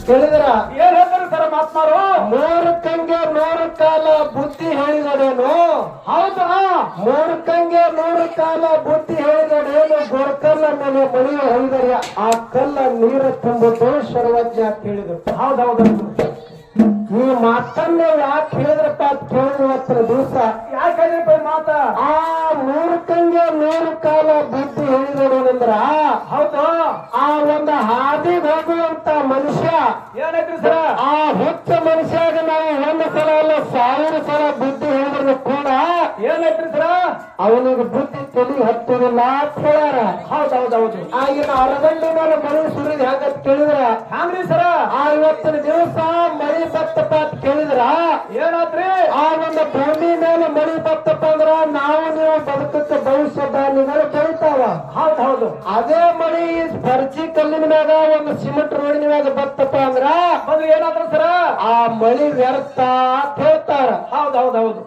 ಕೇಳಿದ್ರ ಏನ್ ಹೇಳ್ತಾರೆ ಸರ್ ಮಾತ್ಮಾರು? ಮೂರಕ್ಕಂಗೆ ನೂರು ಕಾಲ ಬುದ್ಧಿ ಹೇಳಿದಡೇನು ಹೌದಾ? ಮೂರಕ್ಕಂಗೆ ನೂರು ಕಾಲ ಬುದ್ಧಿ ಹೇಳಿದಡೇನು ಗೊರಕಲ್ಲ ಮೇಲೆ ಮಳೆಯ ಹೊಯ್ದರೆ ಆ ಕಲ್ಲ ನೀರು ತುಂಬುದು ಸರ್ವಜ್ಞ ಅಂತ ಹೇಳಿದ್ರು ಹೌದೌದು. ಈ ಮಾತನ್ನ ಯಾಕೆ ಹೇಳಿದ್ರಪ್ಪ ಅಂತ ಕೇಳಿದ್ರು ಹತ್ರ ದಿವಸ? ಯಾಕೆ ಮಾತ? ಆ ಮೂರಕ್ಕಂಗೆ ನೂರು ಕಾಲ ಬುದ್ಧಿ ಹೇಳಿದಡೇನಂದ್ರ ಹೌದು. ಅವನಿಗೆ ಬುದ್ಧಿ ತಲೆ ಹತ್ತುದಿಲ್ಲ ಅಂತ ಹೇಳ್ಯಾರ. ಹೌದೌದೌದು. ಆಗಿನ ಅರಗಂಡಿ ಮೇಲೆ ಮಳೆ ಸುರಿದ ಹೆಂಗ ಕೇಳಿದ್ರ? ಹ್ಯಾಂಗ್ರಿ ಸರ? ಆ ಇವತ್ತಿನ ದಿವಸ ಮಳಿ ಬತ್ತಪ್ಪ ಅಂತ ಕೇಳಿದ್ರ? ಏನಾದ್ರಿ? ಆ ಒಂದು ಭೂಮಿ ಮೇಲೆ ಮಳಿ ಬತ್ತಪ್ಪ ಅಂದ್ರ ನಾವು ನೀವು ಬದುಕಕ್ಕೆ ಭವಿಷ್ಯ ಧಾನ್ಯಗಳು ಕೇಳ್ತಾವ ಹೌದ್ ಹೌದು ಅದೇ ಮಳಿ ಸ್ಪರ್ಜಿ ಕಲ್ಲಿನ ಮ್ಯಾಗ ಒಂದು ಸಿಮೆಂಟ್ ರೋಡಿನ ಮ್ಯಾಗ ಬತ್ತಪ್ಪ ಅಂದ್ರ ಅದು ಏನಾದ್ರು ಸರ? ಆ ಮಳಿ ವ್ಯರ್ಥ ಅಂತ ಹೇಳ್ತಾರ. ಹೌದ್ ಹೌದ್ ಹೌದು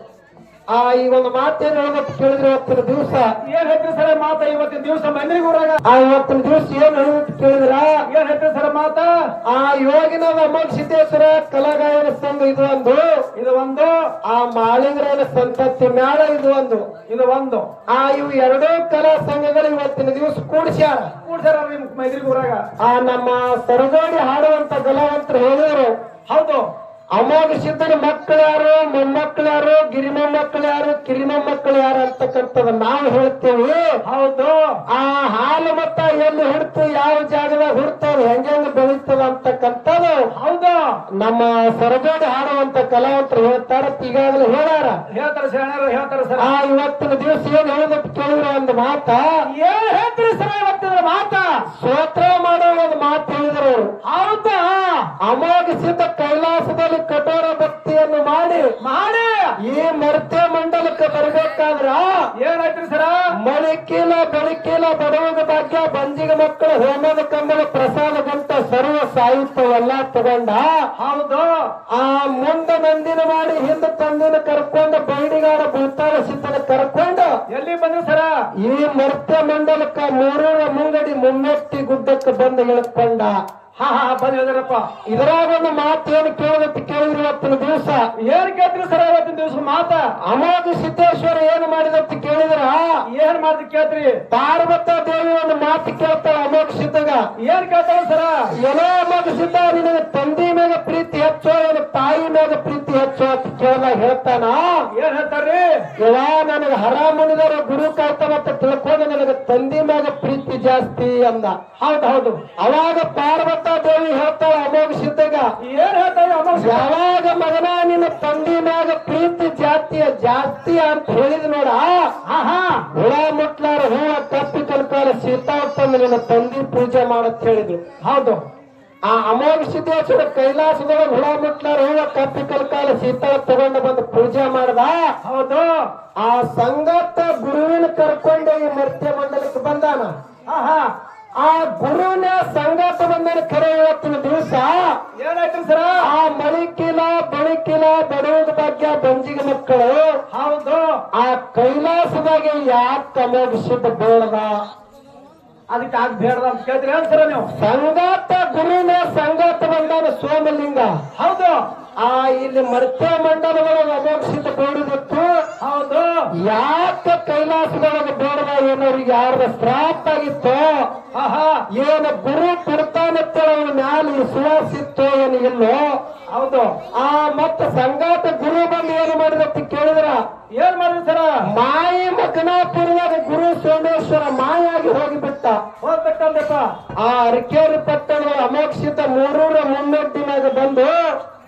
ಆ ಈ ಒಂದು ಮಾತೇನು ಹೇಳ್ಬೇಕು ಕೇಳಿದ್ರೆ ಇವತ್ತಿನ ದಿವಸ? ಏನ್ ಹೇಳ್ತೀರಿ ಸರ ಮಾತ ಇವತ್ತಿನ ದಿವಸ ಮಂದಿಗೆ ಊರಾಗ? ಆ ಇವತ್ತಿನ ದಿವಸ ಏನ್ ಹೇಳ್ಬೇಕು ಕೇಳಿದ್ರ? ಏನ್ ಹೇಳ್ತೀರಿ ಸರ ಮಾತ? ಆ ಯೋಗಿನ ಅಮೋಘ ಸಿದ್ದೇಶ್ವರ ಕಲಾಗಾಯನ ಸಂಘ ಇದು ಒಂದು. ಇದು ಒಂದು. ಆ ಮಾಳಿಂಗರನ ಸಂತತಿ ಮ್ಯಾಳ ಇದು ಒಂದು. ಇದು ಒಂದು. ಆ ಇವು ಎರಡೂ ಕಲಾ ಸಂಘಗಳು ಇವತ್ತಿನ ದಿವಸ ಕೂಡಿಸ್ಯಾರ ಕೂಡ್ಸಾರ ನಿಮ್ ಮೈದ್ರಿಗೂರಾಗ ಆ ನಮ್ಮ ಸರಗೋಡಿ ಹಾಡುವಂತ ಕಲಾವಂತರು ಹೇಳಿದ್ರು. ಹೌದು. ಅಮೋಘ ಸಿದ್ಧನ ಮಕ್ಕಳು ಯಾರು? ಮೊಮ್ಮಕ್ಕಳು ಯಾರು? ಗಿರಿಮ ಮಕ್ಕಳು ಯಾರು? ಕಿರಿಮ ಮಕ್ಕಳು ಯಾರು ಅಂತಕ್ಕಂಥದ್ದು ನಾವು ಹೇಳ್ತೇವೆ. ಹೌದು. ಆ ಹಾಲು ಮತ್ತ ಎಲ್ಲಿ ಹಿಡ್ತು ಯಾವ ಜಾಗದಾಗ ಹುಡ್ತಾರೆ ಹೆಂಗೆ ಬೆಳೀತದ ಅಂತಕ್ಕಂಥದ್ದು ಹೌದು. ನಮ್ಮ ಸರಜೋಡಿ ಹಾಡುವಂತ ಕಲಾವಂತರು ಹೇಳ್ತಾರ ಈಗಾಗಲೇ ಹೇಳಾರ ಹೇಳ್ತಾರ ಸರ್ ಹೇಳ್ತಾರ ಸರ? ಆ ಇವತ್ತಿನ ದಿವಸ ಏನ್ ಹೇಳಿದ ಕೇಳಿದ್ರೆ ಒಂದು ಮಾತ. ಏನ್ ಹೇಳ್ತೀರಿ ಸರ ಇವತ್ತಿನ ಮಾತ? ಸ್ತೋತ್ರ ಮಾಡೋ ಒಂದು ಮಾತು ಹೇಳಿದ್ರು. ಹೌದಾ? ಅಮೋಘ ಸಿದ್ಧ ಕೈಲಾಸದಲ್ಲಿ ಕಠೋರ ಭಕ್ತಿಯನ್ನು ಮಾಡಿ ಮಾಡಿ. ಈ ಮರ್ತ್ಯ ಮಂಡಲಕ್ಕೆ ಬರ್ಬೇಕಾದ್ರ ಏನಾಯ್ತು ಸರ? ಮಳಿಕೀಲ ಬೆಳಕಿಲ ಬಡವಗ ಭಾಗ್ಯ ಬಂಜಿಗ ಮಕ್ಕಳು ಹೋಮದ ಕಂಬಳ ಪ್ರಸಾದದಂತ ಸರ್ವ ಸಾಹಿತ್ಯವೆಲ್ಲ ತಗೊಂಡ ಹೌದು. ಆ ಮುಂದ ನಂದಿನ ಮಾಡಿ ಹಿಂದ ತಂದಿನ ಕರ್ಕೊಂಡು ಬೈಡಿಗಾರ ಭೂತಾಳ ಸಿದ್ಧನ ಕರ್ಕೊಂಡು ಎಲ್ಲಿ ಬಂದ ಸರ? ಈ ಮರ್ತ್ಯ ಮಂಡಲಕ್ಕ ಮೂರೂರ ಮುಂಗಡಿ ಮುಮ್ಮೆಟ್ಟಿ ಗುಡ್ಡಕ್ಕೆ ಬಂದು ಇಳ್ಕೊಂಡ. ಹಾ ಹಾ ಬಂದ್ ಹೇಳಿದ್ರಪ್ಪ ಇದರಾಗ ಒಂದು ಮಾತು ಏನು ಕೇಳದಕ್ಕೆ ಕೇಳಿದ್ರು ಇವತ್ತಿನ ದಿವಸ. ಏನ್ ಕೇಳ್ತೀರಿ ಸರ ಇವತ್ತಿನ ದಿವಸ ಮಾತ? ಅಮೋಘ ಸಿದ್ದೇಶ್ವರ ಏನು ಮಾಡಿದಂತ ಕೇಳಿದ್ರ? ಏನ್ ಮಾಡಿದ್ ಕೇಳ್ತೀರಿ? ಪಾರ್ವತ ದೇವಿ ಒಂದು ಮಾತು ಕೇಳ್ತಾಳ ಅಮೋಘ ಸಿದ್ಧಗ. ಏನ್ ಕೇಳ್ತಾರ ಸರ? ಏನೋ ಅಮೋಘ ಸಿದ್ಧ ನಿನಗೆ ತಂದಿ ಮ್ಯಾಗ ಪ್ರೀತಿ ಹೆಚ್ಚೋ ಏನು ತಾಯಿ ಮ್ಯಾಗ ಪ್ರೀತಿ ಹೆಚ್ಚೋ ಅಂತ ಕೇಳ ಹೇಳ್ತಾನ? ಏನ್ ಹೇಳ್ತಾರ್ರಿ? ಇವ ನನಗೆ ಹರಾಮುನಿದರ ಗುರು ಕಾಯ್ತಾನ ಅಂತ ತಿಳ್ಕೊಂಡು ನನಗೆ ತಂದಿ ಮ್ಯಾಗ ಪ್ರೀತಿ ಜಾಸ್ತಿ ಅಂದ. ಹೌದು ಹೌದು. ಅವಾಗ ಪಾರ್ವತ ದೇವಿ ಹೇಳ್ತಾಳ ಅಮೋಘ ಸಿದ್ಧಗ ಏನ್ ಹೇಳ್ತಾಳೆ ಅಮೋಘ ಯಾವಾಗ ಮಗನ ನಿನ್ನ ತಂದೆ ಮ್ಯಾಗ ಪ್ರೀತಿ ಜಾತಿಯ ಜಾಸ್ತಿ ಅಂತ ಹೇಳಿದ್ ನೋಡ ಹುಳ ಮುಟ್ಲಾರ ಹೂವ ಕಪ್ಪಿ ಕಲ್ಕಾಲ ಸೀತಾ ತಂದು ನಿನ್ನ ತಂದಿ ಪೂಜೆ ಮಾಡತ್ ಹೇಳಿದ್ರು. ಹೌದು. ಆ ಅಮೋಘ ಸಿದ್ದೇಶ್ವರ ಕೈಲಾಸದೊಳಗೆ ಹುಳ ಮುಟ್ಲಾರ ಹೂವ ಕಪ್ಪಿ ಕಲ್ಕಾಲ ಸೀತಾ ತಗೊಂಡು ಬಂದು ಪೂಜೆ ಮಾಡ್ದ? ಹೌದು. ಆ ಸಂಗತ ಗುರುವಿನ ಕರ್ಕೊಂಡೆ ಈ ಮರ್ತ್ಯ ಮಂಡಲಕ್ಕೆ ಬಂದಾನ? ಆಹಾ. ಆ ಗುರುವಿನ ಸಂಗಾತ ಬಂದನ ಕರೆ ಇವತ್ತಿನ ದಿವಸ? ಏನಾಯ್ತು ಸರ? ಆ ಮಳಿಕಿಲ ಬಳಿಕಿಲ ಬಡವದ ಭಾಗ್ಯ ಬಂಜಿಗ ಮಕ್ಕಳು. ಹೌದು. ಆ ಕೈಲಾಸದಾಗೆ ಯಾಕೆ ಅಮೋಘಿಸಿದ ಬೇಡದ? ಅದಕ್ಕೆ ಆಗ ಬೇಡ ಅಂತ ಕೇಳ್ತೀರಿ ಸರ ನೀವು? ಸಂಗಾತ ಗುರುವಿನ ಸಂಗಾತ ಬಂದಾನ ಸೋಮಲಿಂಗ ಹೌದು. ಆ ಇಲ್ಲಿ ಮರ್ತ್ಯ ಮಂಡಲದೊಳಗೆ ಅಮೋಕ್ಷಿತ ಬೇಡದಿತ್ತು ಹೌದು. ಯಾಕೆ ಕೈಲಾಸದೊಳಗೆ ಬೇಡದ ಏನವ್ರಿಗೆ ಯಾರ ಶ್ರಾಪ್ ಆಗಿತ್ತು? ಏನು ಗುರು ಕೊಡ್ತಾನತ್ತ ಅವನ ಮ್ಯಾಲ ವಿಶ್ವಾಸ ಇತ್ತು ಏನು ಇಲ್ಲೋ? ಹೌದು. ಆ ಮತ್ತ ಸಂಗಾತ ಗುರು ಬಂದು ಏನು ಮಾಡಿದತ್ತ ಕೇಳಿದ್ರ? ಏನ್ ಮಾಡಿದ ಸರ? ಮಾಯಿ ಮಕನಾಪುರದಾಗ ಗುರು ಸೋಮೇಶ್ವರ ಮಾಯಾಗಿ ಹೋಗಿಬಿಟ್ಟ. ಹೋಗ್ಬೇಕಲ್ರಪ್ಪ ಆ ಅರಕೇರಿ ಪಟ್ಟಣದ ಅಮೋಕ್ಷಿತ ಮೂರೂರ ಬಂದು ಬಂದು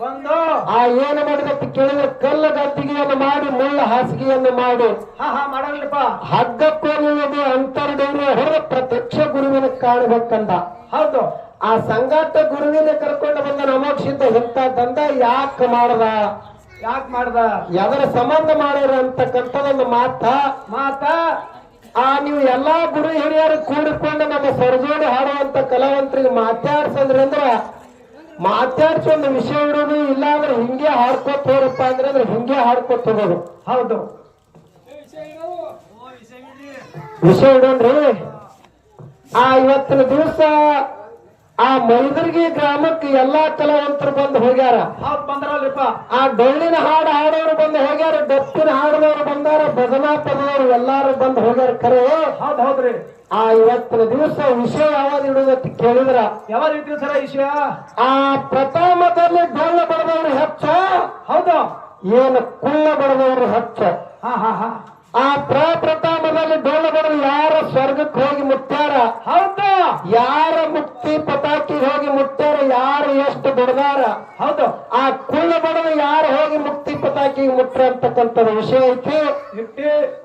ಆ ಏನು ಮಾಡಿದಕ್ಕೆ ಕೇಳಿದ್ರೆ ಕಲ್ಲ ಗದ್ದಿಗೆಯನ್ನು ಮಾಡಿ ಮುಳ್ಳ ಹಾಸಿಗೆಯನ್ನು ಮಾಡಿ. ಹಾ ಹಾ ಮಾಡಲ್ರಿಪ್ಪ. ಹಗ್ಗಕ್ಕೋಗುವುದು ಅಂತರ್ಡೇರಿಯ ಹೊರ ಪ್ರತ್ಯಕ್ಷ ಗುರುವಿನ ಕಾಣಬೇಕಂದ. ಹೌದು. ಆ ಸಂಗಾತ ಗುರುವಿನ ಕರ್ಕೊಂಡು ಬಂದ ನಮೋಕ್ಷಿತ ಇಂಥ ತಂದ ಯಾಕೆ ಮಾಡದ? ಯಾಕೆ ಮಾಡ್ದ? ಯಾವ ಸಂಬಂಧ ಮಾಡ್ಯಾರ ಅಂತಕ್ಕಂಥದೊಂದು ಮಾತ. ಮಾತ? ಆ ನೀವು ಎಲ್ಲಾ ಗುರು ಹಿರಿಯರು ಕೂಡಿಕೊಂಡು ನಮ್ಮ ಸರಜೋಡಿ ಹಾಡುವಂತ ಕಲಾವಂತರಿಗೆ ಮಾತಾಡ್ಸಂದ್ರಿ ಅಂದ್ರ ಮಾತಾಡ್ಸಿ ಒಂದು ವಿಷಯ ಇಡೋದು ಇಲ್ಲ ಅಂದ್ರೆ ಹಿಂಗೆ ಹಾಡ್ಕೊತ ಹೋರಪ್ಪ ಅಂದ್ರೆ ಅಂದ್ರೆ ಹಿಂಗೆ ಹಾಡ್ಕೊತ ಹೋಗೋದು. ಹೌದು. ವಿಷಯ ಇಡೋಣ್ರಿ ಆ ಇವತ್ತಿನ ದಿವಸ ಆ ಮೈದರ್ಗಿ ಗ್ರಾಮಕ್ಕೆ ಎಲ್ಲಾ ಕಲಾವಂತರು ಬಂದು ಹೋಗ್ಯಾರ. ಬಂದ್ರಲ್ಲಪ್ಪ. ಆ ಡೊಳ್ಳಿನ ಹಾಡು ಹಾಡೋರು ಬಂದು ಹೋಗ್ಯಾರ ಡಪ್ಪಿನ ಹಾಡದವ್ರು ಬಂದಾರ ಭಜನಾ ಪದವರು ಎಲ್ಲಾರು ಬಂದು ಹೋಗ್ಯಾರ ಖರೆ ಹೌದ್ ಹೌದ್ರಿ. ಆ ಇವತ್ತಿನ ದಿವಸ ವಿಷಯ ಯಾವಾಗ ಇಡುವುದಂತ ಕೇಳಿದ್ರ? ಯಾವ ರೀತಿ ಸರ ವಿಷಯ? ಆ ಪ್ರಥಮದಲ್ಲಿ ಡೊಳ್ಳ ಬಡದವರು ಹೆಚ್ಚ. ಹೌದು. ಏನು ಕುಳ್ಳ ಬಡದವರು ಹೆಚ್ಚ? ಹಾ ಹಾ ಹಾ. ಆ ಪ್ರಪ್ರಥಮದಲ್ಲಿ ಡೊಳ್ಳ ಬಡದು ಯಾರ ಸ್ವರ್ಗಕ್ಕೆ ಹೋಗಿ ಮುಟ್ಟಾರ ಹೌದು. ಯಾರ ಮುಕ್ತಿ ಪತಾಕಿ ಹೋಗಿ ಮುಟ್ಟಾರ ಯಾರು ಎಷ್ಟು ಬಡದಾರ ಹೌದು. ಆ ಕುಳ್ಳ ಬಡದ ಯಾರು ಹೋಗಿ ಮುಕ್ತಿ ಪಟಾಕಿ ಮುಟ್ಟ ಅಂತಕ್ಕಂಥ ವಿಷಯ ಐತಿ.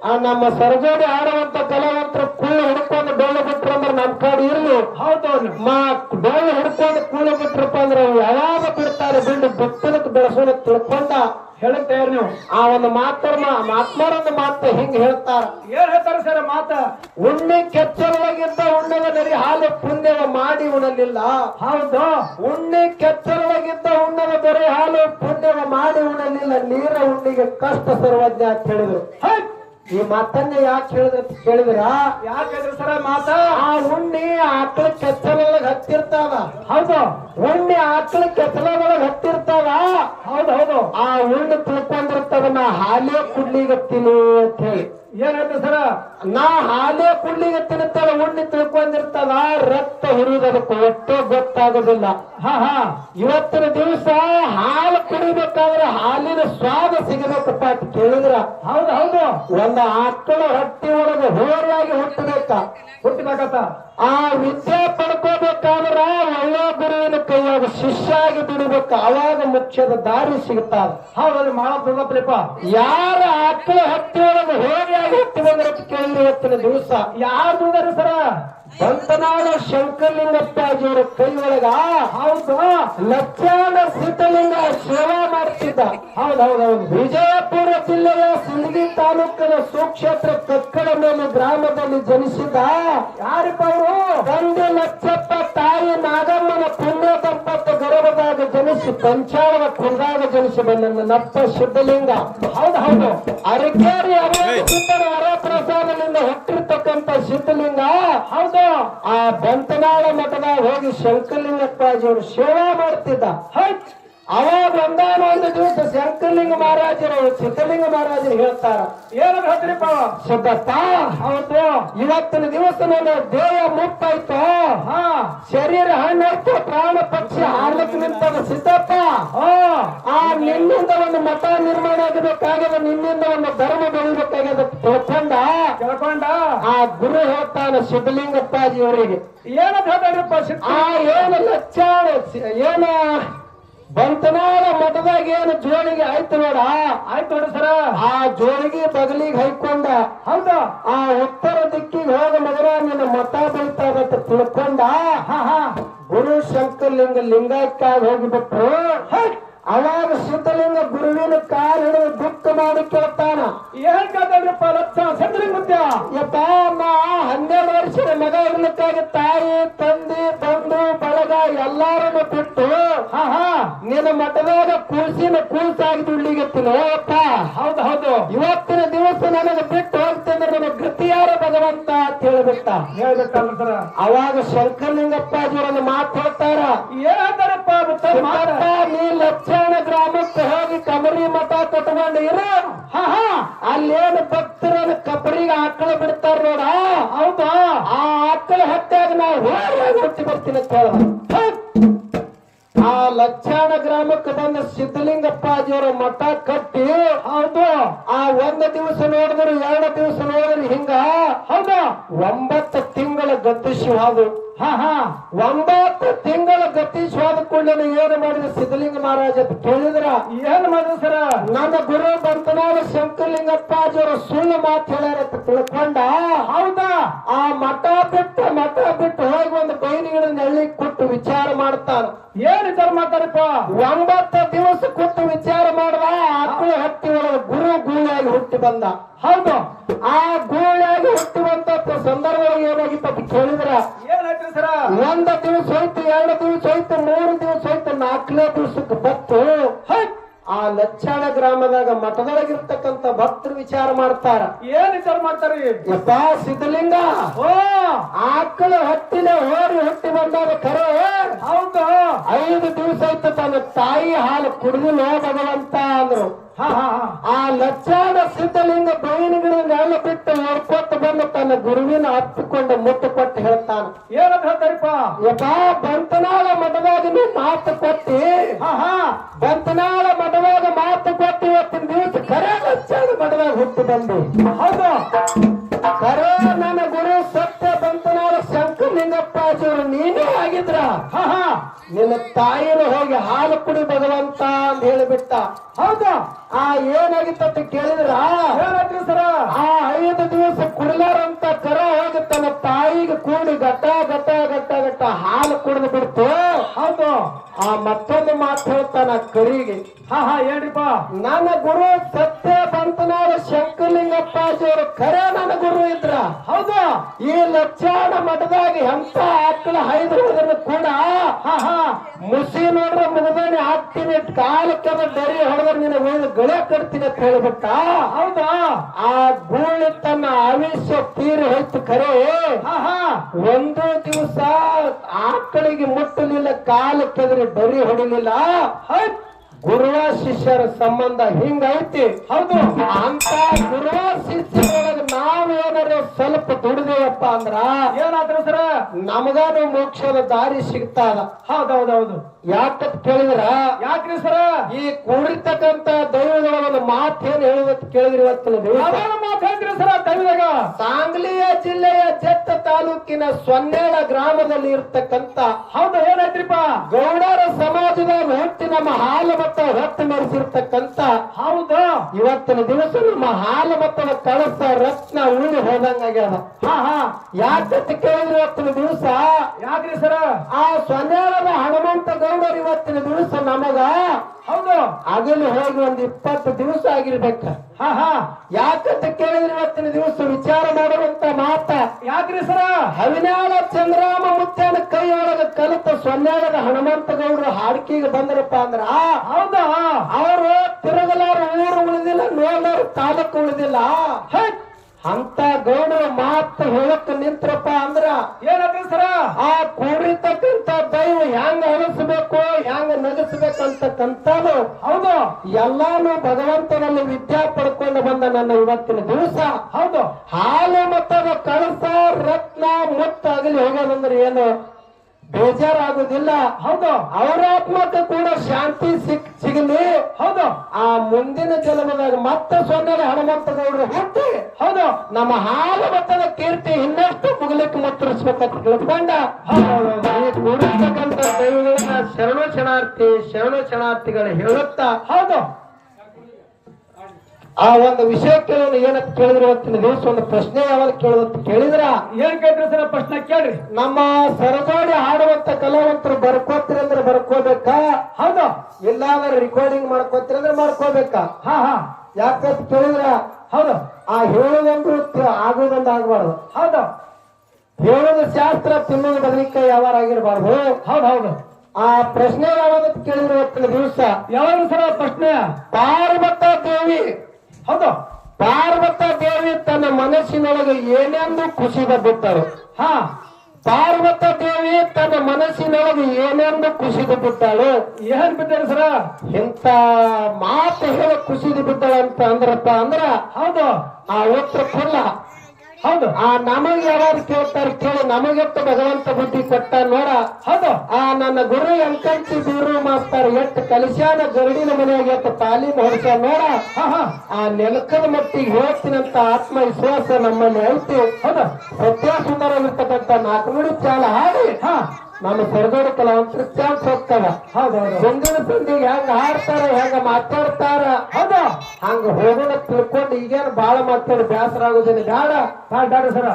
ಆ ನಮ್ಮ ಸರ್ಜೋಡಿ ಆಡುವಂತ ಕಲಾವಂತರು ಮಾ ಡೊಳ್ಳು ಹಿಡ್ಕೊಂಡು ಕೂಲ ಬಿಟ್ರಪ್ಪ ಅಂದ್ರೆ ಅವ್ರು ಯಾವಾಗ ಬಿಡ್ತಾರೆ ಬಿಂಡು ಬಿತ್ತಲಕ್ಕೆ ಬೆಳೆಸೋಣ ತಿಳ್ಕೊಂಡ ಹೇಳಕ್ ತಯಾರು ನೀವು. ಆ ಒಂದು ಮಾತರ ಮಾತ್ಮರೊಂದು ಮಾತು ಹಿಂಗ್ ಹೇಳ್ತಾರ. ಏನ್ ಹೇಳ್ತಾರ ಸರ್ ಮಾತ? ಉಣ್ಣೆ ಕೆಚ್ಚಲೊಳಗಿದ್ದ ಉಣ್ಣವ ನರಿ ಹಾಲು ಪುಣ್ಯವ ಮಾಡಿ ಉಣಲಿಲ್ಲ. ಹೌದು. ಉಣ್ಣೆ ಕೆಚ್ಚಲೊಳಗಿದ್ದ ಉಣ್ಣದ ಬರೀ ಹಾಲು ಪುಣ್ಯವ ಮಾಡಿ ಉಣಲಿಲ್ಲ. ನೀರ ಉಣ್ಣಿಗೆ ಕಷ್ಟ ಸರ್ವಜ್ಞ ಅಂತ ಹೇಳಿದ್ರು. ಈ ಮಾತನ್ನ ಯಾಕೆ ಹೇಳಿದ್ರ ಕೇಳಿದ್ರ? ಯಾಕೆ ಸರ ಮಾತ? ಆ ಉಣ್ಣಿ ಆಕಳ ಕೆಚ್ಚಲೊಳಗೆ ಹತ್ತಿರ್ತಾವ. ಹೌದು. ಉಣ್ಣಿ ಆಕಳ ಕೆಚ್ಚಲೊಳಗೆ ಹತ್ತಿರ್ತಾವ. ಹೌದು ಹೌದು. ಆ ಉಣ್ಣು ತಿಳ್ಕೊಂಡಿರ್ತಾವ ನಾ ಹಾಲೇ ಕುಡ್ಲಿಗತ್ತೀನಿ ಅಂತ ಹೇಳಿ. ಏನಾಯ್ತು ಸರ? ನಾ ಹಾಲೇ ಕುಡ್ಲಿಗತ್ತೀನಿ ಅಂತ ಉಣ್ಣಿ ತಿಳ್ಕೊಂಡಿರ್ತದ ರಕ್ತ ಹುರಿಯೋದಕ್ಕೆ ಒಟ್ಟೆ ಗೊತ್ತಾಗೋದಿಲ್ಲ. ಹಾ ಹಾ. ಇವತ್ತಿನ ದಿವಸ ಹಾಲು ಕುಡಿಬೇಕಾದ್ರೆ ಹಾಲಿನ ಸ್ವಾದ ಸಿಗಬೇಕಪ್ಪ ಅಂತ ಕೇಳಿದ್ರ. ಹೌದು ಹೌದು. ಒಂದ ಆಕಳ ಹೊಟ್ಟೆ ಒಳಗೆ ಹೋರಿಯಾಗಿ ಹುಟ್ಟಬೇಕ. ಹುಟ್ಟಬೇಕತ್ತ ಆ ವಿದ್ಯೆ ಪಡ್ಕೋಬೇಕಾದ್ರ ಒಳ್ಳೆ ಗುರುವಿನ ಕೈಯಾಗ ಶಿಷ್ಯಾಗಿ ದುಡಿಬೇಕು ಅವಾಗ ಮುಖ್ಯದ ದಾರಿ ಸಿಗುತ್ತಾ ಹೌದು ಮಾಡ ದುರ್ಗಪ್ಪ ಯಾರ ಆಕಳ ಹೊಟ್ಟೆ ಒಳಗೆ ಹೋರಿಯಾಗಿ ಹುಟ್ಟಿ ಬಂದ್ರೆ ಅಂತ ಕೇಳಿದ್ರೆ ಇವತ್ತಿನ ದಿವಸ? ಯಾರು ಸರ? ಬಂತನಾಡ ಶಂಕರಲಿಂಗಪ್ಪಾಜಿಯವರ ಕೈ ಒಳಗ ಹೌದು. ಲಕ್ಷಾನ ಸಿದ್ಧಲಿಂಗ ಸೇವಾ ಮಾಡ್ತಿದ್ದ. ಹೌದು ಹೌದು ಹೌದು ವಿಜಯಪುರ ಜಿಲ್ಲೆಯ ಸಿಂದಗಿ ತಾಲೂಕಿನ ಸುಕ್ಷೇತ್ರ ಕಕ್ಕಡ ಮೇಲೆ ಗ್ರಾಮದಲ್ಲಿ ಜನಿಸಿದ ಯಾರಿಪ್ಪ ಅವರು ತಂದೆ ಲಕ್ಷಪ್ಪ ತಾಯಿ ನಾಗಮ್ಮನ ಪುಣ್ಯ ದಂಪತಿ ಗರ್ಭದಾಗ ಜನಿಸಿ ಪಂಚಾಳದ ಕುಂದಾಗ ಜನಿಸಿ ಬಂದ ನಪ್ಪ ಸಿದ್ಧಲಿಂಗ. ಹೌದು ಹೌದು. ಅರಕೇರಿ ಸಿದ್ಧರ ಆ ಬಂತನಾಳ ಮಠದಾಗ ಹೋಗಿ ಶಂಕರಲಿಂಗಪ್ಪಾಜಿಯವರು ಸೇವಾ ಮಾಡ್ತಿದ್ದ. ಒಂದಾನ ಒಂದು ದಿವಸ ಶಂಕರಲಿಂಗ ಮಹಾರಾಜರು ಸಿದ್ಧಲಿಂಗ ಮಹಾರಾಜರು ಹೇಳ್ತಾರ. ಏನ್ ಹೇಳ್ತೀರಿಪ್ಪ ಸಿದ್ದಪ್ಪ ಹೌದು. ಇವತ್ತಿನ ದಿವಸ ನನ್ನ ದೇಹ ಮುಪ್ಪಾಯ್ತು. ಹಾ. ಶರೀರ ಹಣ್ಣಾಯ್ತು ಪ್ರಾಣ ಪಕ್ಷಿ ಹಾರ್ಲಿಕ್ಕೆ ನಿಂತವ ಸಿದ್ದಪ್ಪ. ಆ ನಿನ್ನಿಂದ ಒಂದು ಮಠ ನಿರ್ಮಾಣ ಆಗಬೇಕಾಗ್ಯದ ನಿನ್ನಿಂದ ಒಂದು ಧರ್ಮ ಬೆಳಿಬೇಕಾಗ್ಯದ ತಿಳ್ಕೊಂಡ? ಕೇಳ್ಕೊಂಡ ಆ ಗುರು ಹೇಳ್ತಾನ ಸಿದ್ಧಲಿಂಗಪ್ಪಾಜಿ ಅವರಿಗೆ ಏನ ಹೇಳ್ತಾರಪ್ಪ ಆ ಏನು ಲಕ್ಷ ಏನ ಬಂತನಾಳ ಮಠದಾಗ ಏನು ಜೋಳಿಗೆ ಆಯ್ತು ನೋಡ? ಆಯ್ತು ನೋಡ ಸರ. ಆ ಜೋಳಿಗೆ ಬಗಲಿಗೆ ಹೈಕೊಂಡ. ಹೌದ. ಆ ಉತ್ತರ ದಿಕ್ಕಿಗೆ ಹೋದ ಮಗನ ನಿನ್ನ ಮತ ಬೀಳ್ತಾದಂತ ತಿಳ್ಕೊಂಡ. ಹಾ ಹಾ. ಗುರು ಶಂಕರಲಿಂಗ ಲಿಂಗಕ್ಕಾಗಿ ಹೋಗಿಬಿಟ್ರು. ಅವಾಗ ಸಿದ್ಧಲಿಂಗ ಗುರುವಿನ ಕಾರ ಹಿಡಿದು ದುಃಖ ಮಾಡಿ ಕೇಳ್ತಾನ. ಏನ್ ಕೇಳ್ತಾರಿಪ್ಪ ಲಕ್ಷ ಚಂದ್ರಲಿಂಗ ಯಪ್ಪ ನಾ ಹನ್ನೆರಡು ವರ್ಷದ ಮಗ ಇರ್ಲಿಕ್ಕಾಗಿ ತಾಯಿ ತಂದೆ ಬಂಧು ಬಳಗ ಎಲ್ಲಾರನ್ನು ಬಿಟ್ಟು ಹಾ ಹಾ. ನಿನ್ನ ಮಠದಾಗ ಕೂಸಿನ ಕೂಸಾಗಿ ದುಡ್ಲಿಗತ್ತಿನ ಅಪ್ಪ ಹೌದು ಹೌದು. ಇವತ್ತಿನ ದಿವಸ ನನಗೆ ಬಿಟ್ಟು ಭಗವಂತ ಅಂತ ಹೇಳ್ಬಿಟ್ಟ ಹೇಳ್ಬೇಕಲ್ಲ ಸರ. ಅವಾಗ ಒಂದು ಮಾತು ಹೇಳ್ತಾರ. ನೀ ಲಕ್ಷಣ ಗ್ರಾಮಕ್ಕೆ ಹೋಗಿ ಕಬರಿ ಮಠ ಹಾ ಹಾ. ಅಲ್ಲೇನು ಭಕ್ತರನ್ನ ಕಬರಿಗೆ ಆಕಳ ಬಿಡ್ತಾರ ನೋಡ. ಹೌದಾ? ಆ ಆಕಳ ಹತ್ಯಾಗ ನಾವು ಹೋಗಿ ಬರ್ತೀನಿ ಅಂತ ಹೇಳ್ದ. ಆ ಲಕ್ಷಾಣ ಗ್ರಾಮಕ್ಕೆ ಬಂದ ಸಿದ್ಧಲಿಂಗಪ್ಪಾಜಿಯವರ ಮಠ ಕಟ್ಟಿ ಹೌದು. ಆ ಒಂದು ದಿವಸ ನೋಡಿದ್ರು ಎರಡು ದಿವಸ ನೋಡಿದ್ರು ಹಿಂಗ ಹೌದು. ಒಂಬತ್ತು ತಿಂಗಳ ಗತಿಸಿ ಹೋದು ಹಾ ಹಾ. ಒಂಬತ್ತು ತಿಂಗಳ ಗತಿಸಿ ಹೋದ ಕೂಡಲೇ ಏನು ಮಾಡಿದ ಸಿದ್ಧಲಿಂಗ ಮಹಾರಾಜ ಕೇಳಿದ್ರ? ಏನ್ ಮಾಡಿದ್ರು ಸರ? ನನ್ನ ಗುರು ಬಂತನಾಳ ಶಂಕರಲಿಂಗಪ್ಪಾಜಿಯವರ ಸುಳ್ಳು ಮಾತು ಹೇಳ್ಯಾರ ತಿಳ್ಕೊಂಡ. ಹೌದಾ? ಆ ಮಠ ಬಿಟ್ಟು ಮಠ ಬಿಟ್ಟು ಹೋಗಿ ಒಂದು ಬೈನಿಗಳ ನೆಳ್ಳಿ ಕೊಟ್ಟು ವಿಚಾರ ಮಾಡ್ತಾರ. ಏನ್ ವಿಚಾರ ಮಾಡ್ತಾರಪ್ಪ? ಒಂಬತ್ತು ದಿವಸ ಕೂತು ವಿಚಾರ ಮಾಡುವ ಆಕಳ ಹತ್ತಿ ಒಳಗೆ ಗುರು ಗೂಳಿಯಾಗಿ ಹುಟ್ಟಿ ಬಂದ. ಹೌದು. ಆ ಗೂಳಿಯಾಗಿ ಹುಟ್ಟಿ ಬಂದ ಸಂದರ್ಭವಾಗಿ ಕೇಳಿದ್ರ? ಏನ್ ಹೇಳ್ತೀರಿ ಸರ? ಒಂದ್ ದಿವಸ ಹೋಯ್ತು ಎರಡು ದಿವಸ ಹೋಯ್ತು ಮೂರು ದಿವಸ ಹೋಯ್ತು ನಾಲ್ಕನೇ ದಿವಸಕ್ಕೆ ಬತ್ತು ಆ ಲಚ್ಚಾಣ ಗ್ರಾಮದಾಗ ಮಠದೊಳಗಿರ್ತಕ್ಕಂತ ಭಕ್ತರು ವಿಚಾರ ಮಾಡ್ತಾರ. ಏನ್ ವಿಚಾರ ಮಾಡ್ತಾರೀ? ಯಪ್ಪ ಸಿದ್ಧಲಿಂಗ! ಓ! ಆಕಳ ಹತ್ತಿನೇ ಓಡಿ ಹುಟ್ಟಿ ಬಂದಾಗ ಕರೆ. ಹೌದು. ಐದು ದಿವಸ ಆಯ್ತು ತನ್ನ ತಾಯಿ ಹಾಲು ಕುಡಿದಿಲ್ಲ ಭಗವಂತ ಅಂದ್ರು. ಹಾ ಹಾ ಹಾ. ಆ ಲಚ್ಚಾಣ ಸಿದ್ಧಲಿಂಗ ಬೈನಿಗಳನ್ನೆಲ್ಲ ಬಿಟ್ಟು ಹೊರ್ಕೊಟ್ಟು ಬಂದು ತನ್ನ ಗುರುವಿನ ಹತ್ತಿಕೊಂಡು ಮುತ್ತು ಕೊಟ್ಟು ಹೇಳ್ತಾನ. ಏನಂತ ಹೇಳ್ತಾರಿಪ್ಪ? ಯಪ್ಪ ಬಂತನಾಳ ಮಠದಾಗ ನೀ ಮಾತು ಕೊಟ್ಟಿ. ಹಾ ಹಾ. ಬಂತನಾಳ ಮದವಾಗ ಮಾತು ಕೊಟ್ಟು ಇವತ್ತಿನ ದಿವಸ ಕರೆ ಲಚ್ಚಾಣ ಮದವಾಗ ಹುಟ್ಟು ಬಂದು. ಹೌದು. ಖರೆ ನಿನ್ನ ತಾಯಿನ ಹೋಗಿ ಹಾಲು ಕುಡಿ ಭಗವಂತ ಅಂತ ಹೇಳಿಬಿಟ್ಟ. ಹೌದಾ? ಆ ಏನಾಗಿತ್ತ ಕೇಳಿದ್ರ? ಸರ? ಆ ಐದು ದಿವಸ ಕುಡಿಲಾರಂತ ಕರ ತನ್ನ ತಾಯಿಗೆ ಕೂಡಿ ಗಟ್ಟ ಗಟ್ಟ ಗಟ್ಟ ಗಟ್ಟ ಹಾಲು ಕುಡಿದು ಬಿಡ್ತು. ಹೌದು. ಆ ಮತ್ತೊಂದು ಮಾತು ಹೇಳ್ತಾನ ಕರಿಗೆ. ಹಾ ಹಾ ಏನ್ರಿಪ್ಪ ನನ್ನ ಗುರು ಸತ್ಯ ಬಂತನಾಳ ಶಂಕರಲಿಂಗಪ್ಪಾಜಿಯವರು ಖರೆ ನನ್ನ ಗುರು ಇದ್ರ. ಹೌದು. ಈ ಲಕ್ಷಣ ಮಠದಾಗ ಎಂತ ಆಕಳ ಹೈದ್ರದನ್ನು ಕೂಡ ಹಾ ಹಾ. ಮುಸಿ ನೋಡ್ರ ಮುಗದಾನೆ ಹಾಕ್ತೀನಿ ಕಾಲಕ್ಕೆ ಡರಿ ಹೊಡೆದ್ರೆ ನಿನ್ನ ಒಂದು ಗಳೆ ಕಟ್ತೀನಿ ಅಂತ ಹೇಳ್ಬಿಟ್ಟ. ಹೌದಾ? ಆ ಗೂಳಿ ತನ್ನ ಆವೇಶ ತೀರಿ ಹೋಯ್ತು ಖರೆ ಹಾ ಒಂದು ದಿವಸ ಆಕಳಿಗೆ ಮುಟ್ಟಲಿಲ್ಲ ಕಾಲ ಕೆದ್ರೆ ಬರಿ ಹೊಡಿಲಿಲ್ಲ. ಗುರುವ ಶಿಷ್ಯರ ಸಂಬಂಧ ಹಿಂಗೈತಿ ಹೌದು. ಅಂತ ಗುರುವ ಶಿಷ್ಯರೊಳಗೆ ಏನಾದ್ರು ಸ್ವಲ್ಪ ದುಡಿದೇವಪ್ಪ ಅಂದ್ರ ಏನಾದ್ರು ಸರ? ನಮಗಾನು ಮೋಕ್ಷದ ದಾರಿ ಸಿಗ್ತಾದ. ಹೌದೌದೌದು ಯಾಕಂತ ಕೇಳಿದ್ರ? ಯಾಕ್ರಿ ಸರ? ಈ ಕೂಡಿರ್ತಕ್ಕಂತ ದೈವಗಳ ಒಂದು ಮಾತೇನು ಹೇಳುವಂತ ಕೇಳಿದ್ರಿ ಇವತ್ತಿನ ಮಾತಾಡ್ರಿ ಸರ ದೈವದಾಗ? ಸಾಂಗ್ಲಿಯ ಜಿಲ್ಲೆಯ ಚೆತ್ತ ತಾಲೂಕಿನ ಸೊನ್ನೇಳ ಗ್ರಾಮದಲ್ಲಿ ಇರ್ತಕ್ಕಂತ ಹೌದು ಏನಾಯ್ತ್ರಿಪ್ಪ? ಗೌಡರ ಸಮಾಜದ ಹುಟ್ಟಿ ನಮ್ಮ ಹಾಲು ಮತ್ತ ರಕ್ತ ಮೆರೆಸಿರ್ತಕ್ಕಂತ ಹೌದು. ಇವತ್ತಿನ ದಿವಸ ನಮ್ಮ ಹಾಲು ಮತ್ತದ ಕಳಸ ರತ್ನ ಉಳಿ ಹೋದಂಗಾಗ್ಯದ ಹಾ ಹಾ. ಯಾಕಂತ ಕೇಳಿದ್ರಿ ಇವತ್ತಿನ ದಿವಸ? ಯಾಕ್ರಿ ಸರ? ಆ ಸೊನ್ನೇಳದ ಹನುಮಂತ ಇವತ್ತಿನ ದಿವಸ ನಮಗ ಹೌದು. ಅದನ್ನು ಹೋಗಿ ಒಂದ್ ಇಪ್ಪತ್ತು ದಿವಸ ಆಗಿರ್ಬೇಕ. ಹಾ ಹಾ. ಯಾಕಂತ ಕೇಳಿದ್ರೆ ಇವತ್ತಿನ ದಿವಸ ವಿಚಾರ ಮಾಡುವಂತ ಮಾತ. ಯಾಕ್ರಿ ಸರ? ಹವಿನಾಳ ಚಂದ್ರಾಮ ಮುತ್ಯನ ಕೈ ಒಳಗ ಕಲಿತ ಸೊನ್ನೇಳದ ಹನುಮಂತ ಗೌಡರು ಹಾಡ್ಕಿಗೆ ಬಂದ್ರಪ್ಪ ಅಂದ್ರ ಹೌದಾ ಅವರು ತಿರುಗಲಾರ ಊರು ಉಳಿದಿಲ್ಲ ನೋಡಲಾರ ತಾಲೂಕು ಉಳಿದಿಲ್ಲ. ಅಂತ ಗೌಡ ಮಾತು ಹೇಳಕ್ ನಿಂತ್ರಪ್ಪ ಅಂದ್ರ ಏನಂದ್ರೆ ಸರ? ಆ ಕೂಡಿರ್ತಕ್ಕಂತ ದೈವ ಹೆಂಗ ಹೊಲಸ್ಬೇಕು ಹೆಂಗ ನಗಿಸ್ಬೇಕಂತಕ್ಕಂಥದ್ದು ಹೌದು. ಎಲ್ಲಾನು ಭಗವಂತನಲ್ಲಿ ವಿದ್ಯಾ ಪಡ್ಕೊಂಡು ಬಂದ ನನ್ನ ಇವತ್ತಿನ ದಿವಸ. ಹೌದು. ಹಾಲು ಮತ್ತದ ಕಳಸ ರತ್ನ ಮುತ್ತ ಆಗಲಿ ಹೋಗೋದಂದ್ರೆ ಏನು? ಬೇಜಾರಾಗುದಿಲ್ಲ ಹೌದು. ಅವರ ಆತ್ಮಕ್ಕೆ ಕೂಡ ಶಾಂತಿ ಸಿಕ್ ಸಿಗಲಿ. ಹೌದು. ಆ ಮುಂದಿನ ಜನ್ಮದಾಗ ಮತ್ತೆ ಸೊನ್ನೆ ಹನುಮಂತ ಗೌಡರು ಹುಟ್ಟಿ ಹೌದು. ನಮ್ಮ ಹಾಲು ಮತ್ತದ ಕೀರ್ತಿ ಇನ್ನಷ್ಟು ಮುಗಲಿಕ್ಕೆ ಮುತ್ತರಿಸ್ಬೇಕಂತ ತಿಳ್ಕೊಂಡ. ಕೂಡಿರ್ತಕ್ಕಂಥ ದೈವಗಳನ್ನ ಶರಣ ಶರಣಾರ್ಥಿ ಶರಣ ಶರಣಾರ್ಥಿಗಳು ಹೇಳುತ್ತಾ ಹೌದು. ಆ ಒಂದು ವಿಷಯ ಕೇಳೋನು ಏನಂತ ಕೇಳಿದ್ರು ಅಂತ ದಿವಸ ಒಂದು ಪ್ರಶ್ನೆ ಯಾವಾಗ ಕೇಳೋದಂತ ಕೇಳಿದ್ರ? ಏನ್ ಕೇಳಿದ್ರೆ ಸರ್ ಪ್ರಶ್ನೆ ಕೇಳ್ರಿ. ನಮ್ಮ ಸರಜೋಡಿ ಹಾಡುವಂತ ಕಲಾವಂತರು ಬರ್ಕೋತೀರಿ ಅಂದ್ರೆ ಬರ್ಕೋಬೇಕಾ? ಹೌದು. ಎಲ್ಲಾದ್ರೂ ರೆಕಾರ್ಡಿಂಗ್ ಮಾಡ್ಕೋತೀರಿ ಅಂದ್ರೆ ಮಾಡ್ಕೋಬೇಕಾ? ಹಾ ಹಾ. ಯಾಕಂತ ಕೇಳಿದ್ರ? ಹೌದು. ಆ ಹೇಳೋದೊಂದು ತ- ಆಗೋದೊಂದು ಆಗ್ಬಾರ್ದು. ಹೌದು. ಹೇಳೋದು ಶಾಸ್ತ್ರ ತಿನ್ನೋದು ಬದಲಿಕ್ಕೆ ಯಾವಾರ ಆಗಿರಬಾರ್ದು. ಹೌದು ಹೌದು. ಆ ಪ್ರಶ್ನೆ ಯಾವಾಗ ಕೇಳಿದ್ರು ಇವತ್ತಿನ ದಿವಸ? ಯಾವಾಗ ಸರ ಪ್ರಶ್ನೆ? ಪಾರ್ವತ ದೇವಿ. ಹೌದು. ಪಾರ್ವತ ದೇವಿ ತನ್ನ ಮನಸ್ಸಿನೊಳಗೆ ಏನೆಂದು ಕುಸಿದ ಬಿಟ್ಟರು. ಹಾ ಪಾರ್ವತ ದೇವಿ ತನ್ನ ಮನಸ್ಸಿನೊಳಗೆ ಏನೆಂದು ಖುಷಿದು ಬಿಟ್ಟಳು. ಏನ್ ಬಿದ್ದಾರಿ ಸರ? ಇಂತ ಮಾತು ಹೇಳ ಖುಷಿದು ಬಿಟ್ಟಳು ಅಂತ ಅಂದ್ರಪ್ಪ ಅಂದ್ರ ಹೌದು. ಆ ಉತ್ತರ ಕೊಲ್ಲ ಹೌದು. ಆ ನಮಗೆ ಯಾರು ಕೇಳ್ತಾರ ಕೇಳಿ ನಮಗೆತ್ತ ಭಗವಂತ ಬುದ್ಧಿ ಕೊಟ್ಟ ನೋಡ. ಹೌದು. ಆ ನನ್ನ ಗುರು ಎಂಕಂಟಿ ಬೀರು ಮಾಸ್ತಾರ ಎಟ್ ಕಲಿಸ್ಯಾನ ಗರಡಿನ ಮನೆಯಾಗ ಎತ್ತ ತಾಲೀಮ್ ಹೊಡ್ಸ ನೋಡ. ಆ ನೆಲಕದ ಮಟ್ಟಿಗೆ ಹೇಳ್ತೀನಂತ ಆತ್ಮವಿಶ್ವಾಸ ನಮ್ಮಲ್ಲಿ ಐತಿ. ಹೌದು. ಸತ್ಯ ಇರ್ತಕ್ಕಂಥ ನಾಲ್ಕು ನುಡಿ ಚಾಲ ಹಾಡಿ. ಹಾ. ನಮ್ಮ ಸರದೋಡ ಕಲಾವಂತರು ಕೃತ್ಯಾಂಶ ಹೌದು ಮುಂದಿನ ಸಂದಿಗೆ ಹೆಂಗ ಹಾಡ್ತಾರ ಹೆಂಗ ಮಾತಾಡ್ತಾರ ಹೌದ. ಹಂಗ ಹೋಗೋಣ ತಿಳ್ಕೊಂಡು ಈಗೇನು ಬಾಳ ಮಾತಾಡಿ ಬೇಸರ ಆಗೋದಿಲ್ಲ ಬೇಡ. Doctor sir.